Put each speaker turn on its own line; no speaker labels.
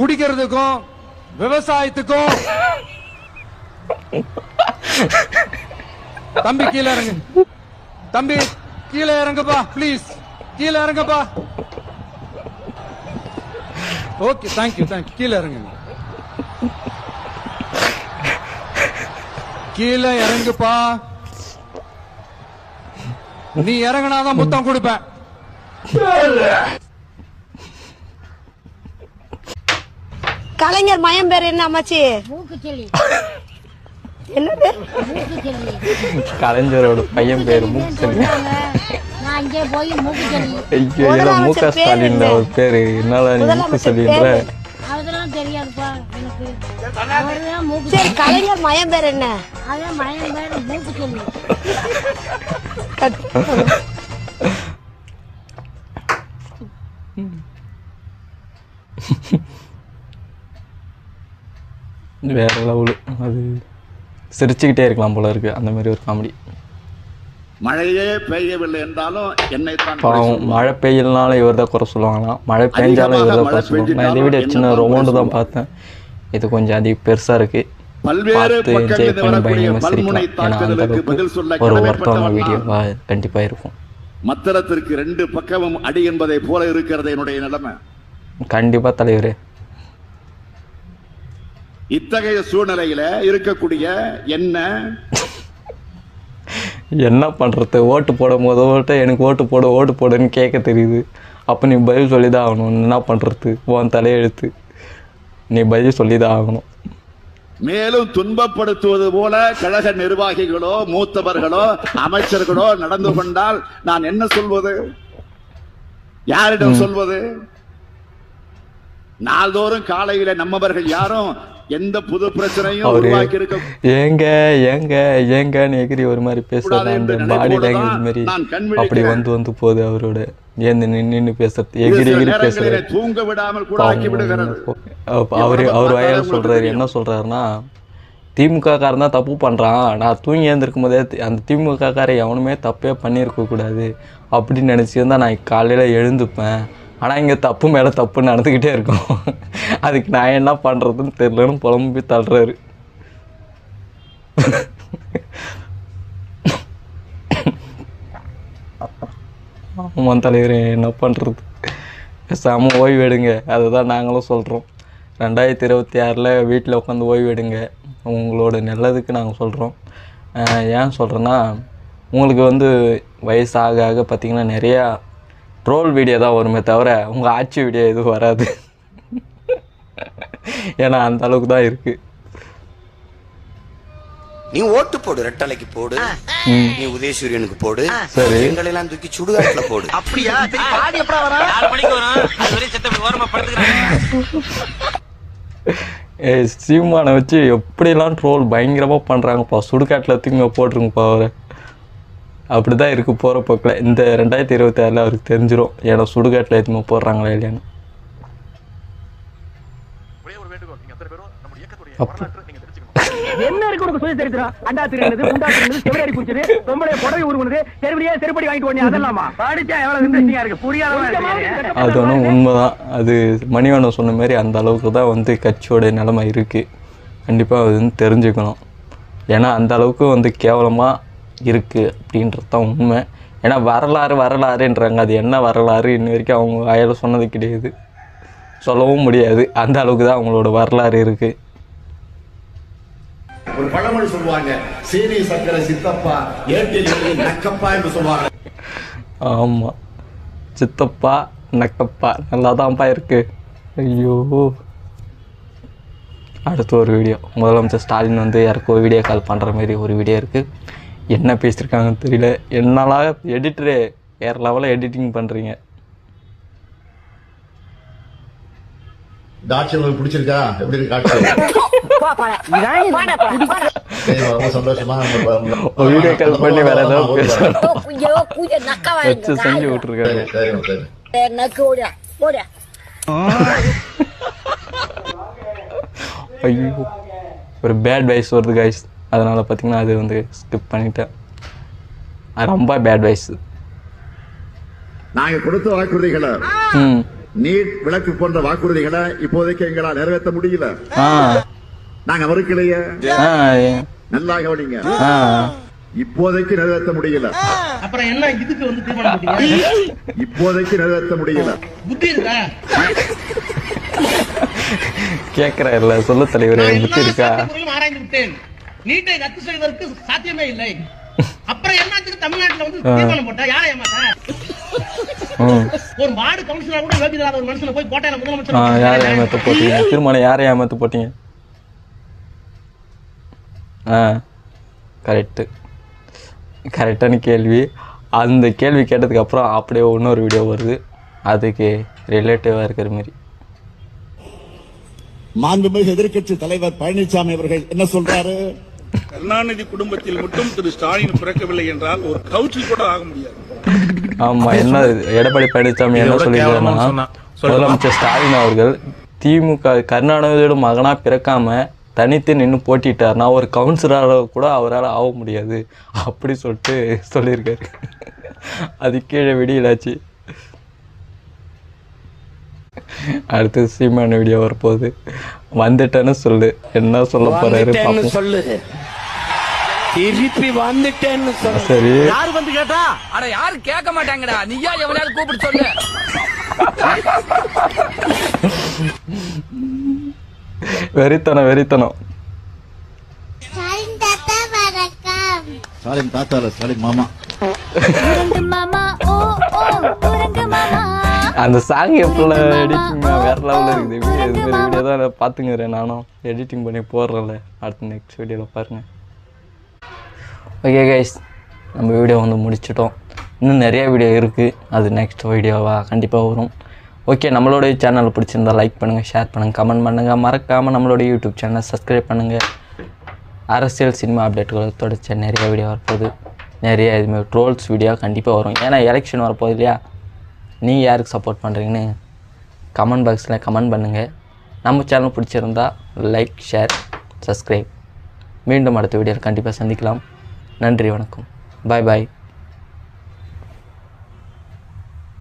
குடிக்கிறதுக்கும் விவசாயத்துக்கும். தம்பி கீழே இறங்கு. தம்பி கீழே இறங்குப்பா ப்ளீஸ் கீழே இறங்குப்பா. ஓகே தேங்க்யூ தேங்க்யூ கீழே இறங்குங்க. கீழே இறங்குப்பா. நீ இறங்குனாதான் முத்தம் கொடுப்பேன்.
கலைஞர் மயம் பேர் என்ன அம்மாச்சி? என்னது?
கலைஞரோட பையன் பேர் மூக்கு
சொன்னாங்க நான் அங்கே போய் மூக்குச்செல்லி.
ஐயோ ஸ்டாலின் அவர் பேரு. என்னால நீ மூக்கு சொல்லின்ற
மூக்கு
சரி கலைஞர் மயம் பேர் என்ன?
அதான் மயம் பேர் மூக்குச்செல்லி.
வேற லெவலு அது சிரிச்சுக்கிட்டே இருக்கலாம் போல இருக்கு. அந்த மாதிரி ஒரு காமெடி
மழையே பெய்யவில்லை என்றாலும் என்னை
பாவம் மழை பெய்யலனாலும் இவர் தான் குறை சொல்லுவாங்களாம். மழை பெஞ்சாலும் இவர் தான் குறை சொல்லுவாங்க. நான் இதை விட சின்ன ரொமௌண்டு தான் பார்த்தேன். இது கொஞ்சம் அதிக பெருசாக இருக்கு.
பல்வேறு
என்ஜாய் பண்ணி பயங்கரமாக சிரிக்கலாம். ஏன்னா ஒரு ஒருத்தவங்க வீடியோவாக கண்டிப்பாக இருக்கும்.
மத்திரத்திற்கு ரெண்டு பக்கமும் அடி என்பதை போல இருக்கிறது என்னுடைய நிலைமை.
கண்டிப்பாக தலைவரே.
இத்தகைய சூழ்நிலையில இருக்கக்கூடிய என்ன?
என்ன பண்ணுறது ஓட்டு போடும் போது ஓட்டு எனக்கு ஓட்டு போடு ஓட்டு போடுன்னு கேட்க தெரியுது. அப்போ நீ பதில் சொல்லி தான் ஆகணும். என்ன பண்ணுறது உன் தலையெழுத்து. நீ பதில் சொல்லி தான் ஆகணும்.
மேலும் துன்பப்படுத்துவது போல கழக நிர்வாகிகளோ மூத்தவர்களோ அமைச்சர்களோ நடந்து கொண்டால் நான் என்ன சொல்வது? யாரிடம் சொல்வது? நாள்தோறும் காலையில நம்மவர்கள் யாரும் எந்த புது பிரச்சனையும் உருவாக்கி இருக்க
ஏங்க ஏங்க ஏங்கன்னு எகிரி ஒரு மாதிரி பேசுறது அந்த பாடி லாங்குவேஜ் மாதிரி. அப்படி வந்து வந்து போகுது அவரோட. ஏந்து நின்று பேசுறது? எகிரி எகிரி பேசுறது
தூங்க விடாமல் கூட ஆக்கி விடுகிறது.
அவரு அவர் வயல சொல்றாரு என்ன சொல்றாருன்னா திமுக காரன் தான் தப்பு பண்றான். நான் தூங்கி எழுந்திருக்கும் போதே அந்த திமுக காரன் எவனுமே தப்பே பண்ணியிருக்க கூடாது. அப்படின்னு நினைச்சிருந்தா நான் காலையில எழுந்துப்பேன். ஆனால் இங்கே தப்பு மேலே தப்பு நடந்துக்கிட்டே இருக்கும். அதுக்கு நான் என்ன பண்ணுறதுன்னு தெரிலன்னு புலம்பி தள்ளுறாரு. ஆமாம் தலைவரே என்ன பண்ணுறது பேசாமல் ஓய்வு எடுங்க. அதுதான் நாங்களும் சொல்கிறோம் ரெண்டாயிரத்தி இருபத்தி ஆறில் வீட்டில் உட்காந்து ஓய்வு எடுங்க. உங்களோட நல்லதுக்கு நாங்கள் சொல்கிறோம் ஏன் சொல்கிறேன்னா உங்களுக்கு வந்து வயசாக ஆக ஆக நிறையா ட்ரோல் வீடியோ தான் வருமே தவிர உங்கள் ஆட்சி வீடியோ எதுவும் வராது. ஏன்னா அந்த அளவுக்கு தான் இருக்குது
நீ ஓட்டு போடு ரெட்டலைக்கு போடு. நீ உதயசூரியனுக்கு போடு.
சரி.
எங்களை எல்லாம் தூக்கி சுடுகாட்டுல போடு.
ஏய் சீமானை வச்சு எப்படிலாம் ட்ரோல் பயங்கரமாக பண்ணுறாங்கப்பா சுடுகாட்டில் தூங்க போட்டுருங்கப்பா அவரை. அப்படி தான் இருக்குது போகிற போக்கில் இந்த ரெண்டாயிரத்தி இருபத்தி ஆறில் அவருக்கு தெரிஞ்சிடும் ஏன்னா சுடுகாட்டில் எதுவுமே போடுறாங்களா இல்லையான்னு. அப்போ.
என்ன இருக்கு உனக்கு சுய சரித்திரம்? அண்டா திருநது குண்டா திருநது செவரடி குடிச்சது பொம்பளை புடவை உருவனது செருப்படியே செருப்படி வாங்கிட்டு போனீங்க அதெல்லாமா? படிச்சா எவ்வளவு இன்ட்ரெஸ்டிங்கா இருக்கு? புரியாத
அது ஒன்றும் உண்மைதான். அது மணிவண்ணன் சொன்ன மாதிரி அந்த அளவுக்கு தான் வந்து கட்சியோட நிலைமை இருக்குது கண்டிப்பாக அது வந்து தெரிஞ்சுக்கணும். ஏன்னா அந்த அளவுக்கு வந்து கேவலமாக இருக்குது அப்படின்றது தான் உண்மை. ஏன்னா வரலாறு வரலாறுன்றாங்க. அது என்ன வரலாறு? இன்ன வரைக்கும் அவங்க வாயால சொன்னது கிடையாது. சொல்லவும் முடியாது. அந்த அளவுக்கு தான் அவங்களோட வரலாறு இருக்குது
ஒரு பழமொழி சொல்லுவாங்க. சீனி சக்கரை சித்தப்பா ஏட்டில் நக்கப்பா என்று சொல்லுவாங்க.
ஆமாம் சித்தப்பா நக்கப்பா நல்லா தான்ப்பா இருக்கு. ஐயோ. அடுத்து ஒரு வீடியோ முதலமைச்சர் ஸ்டாலின் வந்து யாருக்கோ வீடியோ கால் பண்ணுற மாதிரி ஒரு வீடியோ இருக்குது என்ன பேசியிருக்காங்கன்னு தெரியல. என்னலாம் எடிட்டரு வேறு லெவலில் எடிட்டிங் பண்ணுறீங்க
உங்களுக்கு பிடிச்சிருக்கா? எப்படி இருக்கு சந்தோஷமா
வீடியோ கால் பண்ணி வேறு ஏதாவது செஞ்சு
ஓட
ஐயோ ஒரு பேட் வைஸ் வருது கைஸ் அதனால் பார்த்தீங்கன்னா அது வந்து ஸ்கிப் பண்ணிட்டேன். அது ரொம்ப பேட் வைஸ்
நாங்க கொடுத்த வாக்குறுதிகளை
ம்.
நீட் விளக்கு போன்ற வாக்குறுதிகளை இப்போதைக்கு எங்களால் நிறைவேற்ற முடியல.
ஆ.
நாங்க மறுக்கலையே. நல்லா கவனிங்க
ஆ.
இப்போதைக்கு நிறைவேற்ற முடியல.
அப்புறம் என்ன இதுக்கு வந்து தீர்மானம்
இப்போதைக்கு நிறைவேற்ற முடியல.
புத்தி இருக்கா?
கேட்குறாருல சொல்ல தலைவரே புத்தி இருக்கா?
ஆராய்ந்து விட்டேன். நீட்டை ரத்து செய்வதற்கு சாத்தியமே இல்லை. அப்புறம் என்னத்துக்கு தமிழ்நாட்டுல வந்து தீர்மானம் போட்டா யாரை ஏமாத்த
ம்
ஒரு வார்டு கவுன்சிலர் கூட யோகிதா ஒரு மனுஷனை போய் கோட்டையில முதலமைச்சர்
யாரை ஏமாற்ற போட்டீங்க? திருமணம் யாரை ஏமாற்ற போட்டீங்க? ஆ கரெக்டு கரெக்டான கேள்வி. அந்த கேள்வி கேட்டதுக்கு அப்புறம் அப்படியே இன்னொரு வீடியோ வருது. அதுக்கு ரிலேட்டிவாக இருக்கிற மாதிரி
மாண்புமிகு எதிர்க்கட்சி தலைவர் பழனிசாமி அவர்கள் என்ன சொல்றாரு?
கருணாநிதி குடும்பத்தில் மட்டும் திரு ஸ்டாலின் பிறக்கவில்லை என்றால் ஒரு கவுன்சில் கூட ஆக முடியாது.
ஆமாம் என்ன? எடப்பாடி பழனிசாமி என்ன சொல்லியிருக்காருன்னா முதலமைச்சர் ஸ்டாலின் அவர்கள் திமுக கருணாநிதியோட மகனா பிறக்காம தனித்து நின்று போட்டிட்டார்னா ஒரு கவுன்சிலராக கூட அவரால் ஆக முடியாது. அப்படி சொல்லிட்டு சொல்லியிருக்காரு. அது கீழே வெடியிலாச்சு. அடுத்து சீமான வீடியோ வரப்போகுது. வந்துட்டேன்னு சொல்லு. என்ன சொல்ல போறாரு
சொல்லு. திருப்பி வந்துட்டேன்னு சொல்லு
சரி.
யாரு வந்து கேட்டா?
அட யாரும் கேட்க மாட்டாங்கடா? நீயா எவனையாவது கூப்பிட்டு சொல்லு.
வெறித்தனம் வெறித்தனம்.
ஸ்டாலின் தாத்தா இல்ல ஸ்டாலின் மாமா.
அந்த சாங் எப்படிலாம் எடிட்டிங் வேற லெவலில் இருக்குது. வீடியோ இது மாதிரி வீடியோ தான் பார்த்துங்கிறேன் நானும். எடிட்டிங் பண்ணி போடுறேன்ல. அடுத்த நெக்ஸ்ட் வீடியோவில் பாருங்கள் ஓகே கைஸ் நம்ம வீடியோ வந்து முடிச்சிட்டோம். இன்னும் நிறைய வீடியோ இருக்குது அது நெக்ஸ்ட் வீடியோவாக கண்டிப்பாக வரும். ஓகே நம்மளுடைய சேனல் பிடிச்சிருந்தா லைக் பண்ணுங்கள் ஷேர் பண்ணுங்கள் கமெண்ட் பண்ணுங்கள் மறக்காமல் நம்மளுடைய யூடியூப் சேனலை சப்ஸ்கிரைப் பண்ணுங்கள் அரசியல் சினிமா அப்டேட்டுகளை தொடர்ச்சி நிறைய வீடியோ வரப்போகுது. நிறைய இதுமாதிரி ட்ரோல்ஸ் வீடியோ கண்டிப்பாக வரும். ஏன்னா எலெக்ஷன் வரப்போகுது இல்லையா? நீங்கள் யாருக்கு சப்போர்ட் பண்ணுறீங்கன்னு கமெண்ட் பாக்ஸில் கமெண்ட் பண்ணுங்கள் நம்ம சேனல் பிடிச்சிருந்தா லைக் ஷேர் சப்ஸ்கிரைப் மீண்டும் அடுத்த வீடியோவில் கண்டிப்பாக சந்திக்கலாம். நன்றி வணக்கம். பாய் பாய்